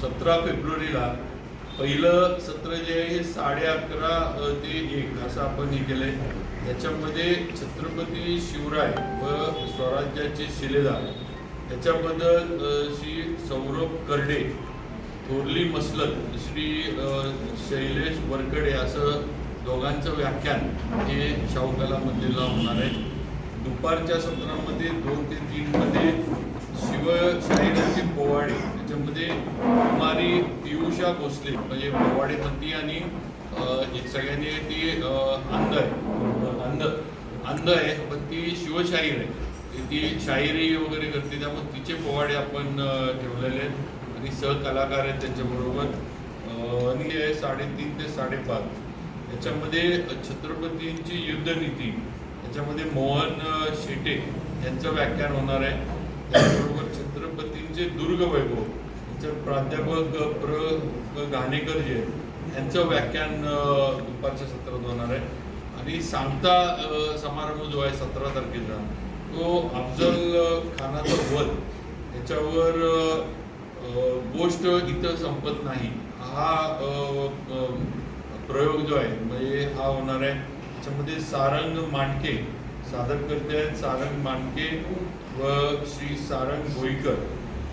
सतरा फेब्रुवारीला पहिलं सत्र जे आहे हे साडे अकरा ते एक असं आपण हे केलं आहे त्याच्यामध्ये छत्रपती शिवराय व स्वराज्याचे शिलेदार त्याच्याबद्दल श्री सौरभ कर्डे थोरली मसलत श्री शैलेश वरकडे असं दोघांचं व्याख्यान हे शाहूकला मंदिरला होणार आहे. दुपारच्या सत्रामध्ये दोन ते तीनमध्ये शिवशाहिराची पोवाडे त्याच्यामध्ये पियुषा भोसले म्हणजे पोवाडे आणि सगळ्यांनी ती अंध आहे. अंध अंध आहे पण ती शिवशाहीर आहे ती- शाहिरी वगैरे करते त्यामुळे तिचे पोवाडे आपण ठेवलेले आहेत. आणि सहकलाकार आहेत त्यांच्याबरोबर. आणि हे साडेतीन ते साडेपाच. याच्यामध्ये छत्रपतींची युद्धनीती याच्यामध्ये मोहन शेटे यांचं व्याख्यान होणार आहे. त्याचबरोबर छत्रपतींचे दुर्ग वैभव तर प्राध्यापक प्र घाणेकर जे यांचं व्याख्यान दुपारच्या सत्रात होणार आहे. आणि सांगता समारंभ जो आहे सतरा तारखेचा तो अफजल खानाचा वध याच्यावर गोष्ट इथं संपत नाही. हा प्रयोग जो आहे म्हणजे हा होणार आहे. त्याच्यामध्ये सारंग मांडके सादर करते आहेत सारंग मांडके व श्री सारंग भोईकर.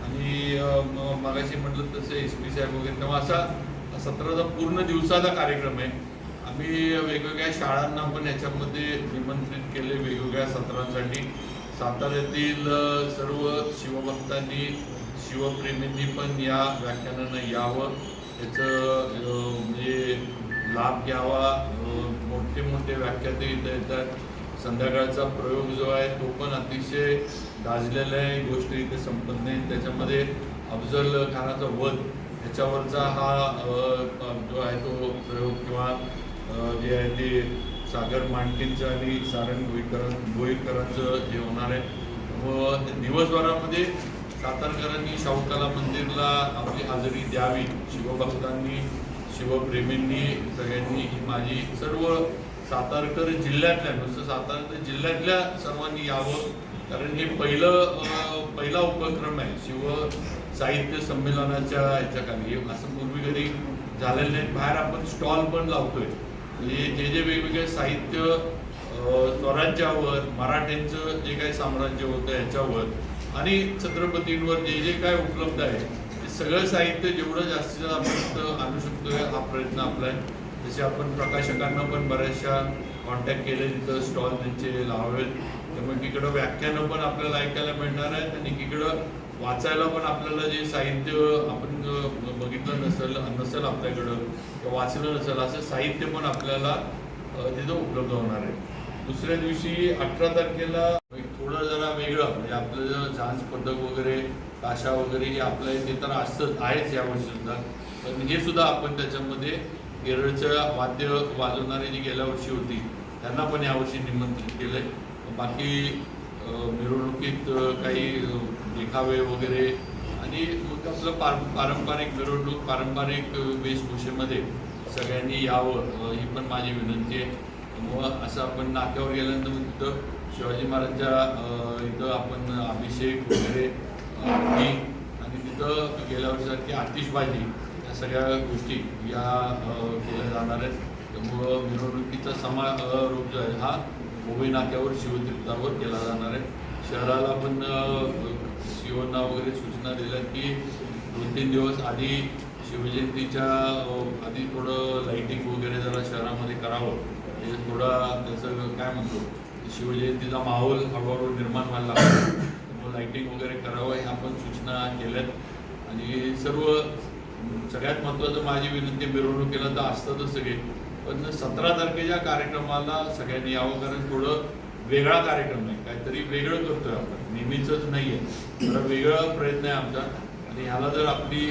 आणि अ, मगाशी म्हटलं तसं एस पी साहेब वगैरे तेव्हा असा सत्राचा पूर्ण दिवसाचा कार्यक्रम आहे. आम्ही वेगवेगळ्या शाळांना पण याच्यामध्ये निमंत्रित केले वेगवेगळ्या सत्रांसाठी. साताऱ्यातील सर्व शिवभक्तांनी शिवप्रेमींनी पण या व्याख्यानानं यावं. याचं म्हणजे लाभ घ्यावा. मोठे मोठे व्याख्याते इथं येतात. संध्याकाळचा प्रयोग जो आहे तो पण अतिशय गाजलेल्या गोष्टी इथे संपत नाही. त्याच्यामध्ये अफजल खानाचा वध ह्याच्यावरचा हा जो आहे तो प्रयोग किंवा जे आहे ते सागर मांडकेंचं आणि सारण गोईकर गोईकरांचं जे होणार आहे. व दिवसभरामध्ये सातारकरांनी शाहूकला मंदिरला आपली हजेरी द्यावी शिवभक्तांनी शिवप्रेमींनी सगळ्यांनी ही माझी सर्व सातारकर जिल्ह्यातल्या नुसतं सातारकर जिल्ह्यातल्या सर्वांनी यावं. कारण हे पहिलं पहिला उपक्रम आहे. शिव साहित्य संमेलनाच्या ह्याच्याखाली. असं पूर्वी कधी झालेलं नाही. बाहेर आपण स्टॉल पण लावतोय. म्हणजे जे जे वेगवेगळे साहित्य स्वराज्यावर मराठ्यांचं जे काही साम्राज्य होतं याच्यावर आणि छत्रपतींवर जे जे काय उपलब्ध आहे ते सगळं साहित्य जेवढं जास्तीत जास्त आपण आणू शकतो हा प्रयत्न आपला आहे. जसे आपण प्रकाशकांना पण बऱ्याचशा कॉन्टॅक्ट केले तिथं स्टॉल त्यांचे लावावेत. त्यामुळे तिकडं व्याख्यानं पण आपल्याला ऐकायला मिळणार आहेत आणि तिकडं वाचायला पण आपल्याला जे साहित्य आपण बघितलं नसेल नसेल आपल्याकडं किंवा वाचलं नसेल असं साहित्य पण आपल्याला तिथं उपलब्ध होणार आहे. दुसऱ्या दिवशी अठरा तारखेला थोडं जरा वेगळं म्हणजे आपलं जे झांज पदक वगैरे ताशा वगैरे हे आपल्या इथे तर असतंच आहेच यावर्षी सुद्धा पण हे सुद्धा आपण त्याच्यामध्ये केरळचं वाद्य वाजवणारी जी गेल्या वर्षी होती त्यांना पण यावर्षी निमंत्रित केलंय. बाकी मिरवणुकीत काही देखावे वगैरे आणि मग आपलं पार पारंपरिक मिरवणूक पारंपरिक वेशभूषेमध्ये सगळ्यांनी यावं ही पण माझी विनंती आहे. मग असं आपण नाक्यावर गेल्यानंतर मग तिथं शिवाजी महाराजांच्या इथं आपण अभिषेक वगैरे आरती आणि तिथं गेल्या आतिशबाजी आतिषबाजी या सगळ्या गोष्टी या केल्या जाणार आहेत. त्यामुळं मिरवणुकीचा समारोप रूप जो आहे हा मुंबई नाक्यावर शिवतीर्थावर केला जाणार आहे. शहराला पण शिवना वगैरे सूचना दिल्या की दोन तीन दिवस आधी शिवजयंतीच्या आधी थोडं लाईटिंग वगैरे जरा शहरामध्ये करावं. हे थोडा त्याचं काय म्हणतो शिवजयंतीचा माहोल हळूहळू निर्माण व्हायला लागतो लाईटिंग वगैरे करावं ह्या पण सूचना केल्यात. आणि सर्व सगळ्यात महत्त्वाचं माझी विनंती मिरवणुकीला तर असतातच सगळे. पण सतरा तारखेच्या कार्यक्रमाला सगळ्यांनी यावं कारण थोडं वेगळा कार्यक्रम आहे. काहीतरी वेगळं करतोय आपण. नेहमीच नाही आहे थोडा वेगळा प्रयत्न आहे आमचा. आणि ह्याला जर आपली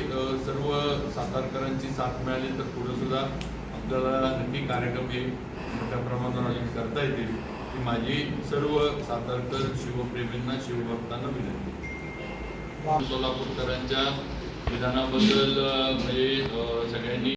सर्व सातारकरांची साथ मिळाली तर पुढं सुद्धा आपल्याला नक्की कार्यक्रम हे मोठ्या प्रमाणावर आयोजित करता येतील. ही माझी सर्व सातारकर शिवप्रेमींना शिवभक्तांना विनंती सोलापूरकरांच्या विधानाबद्दल म्हणजे सगळ्यांनी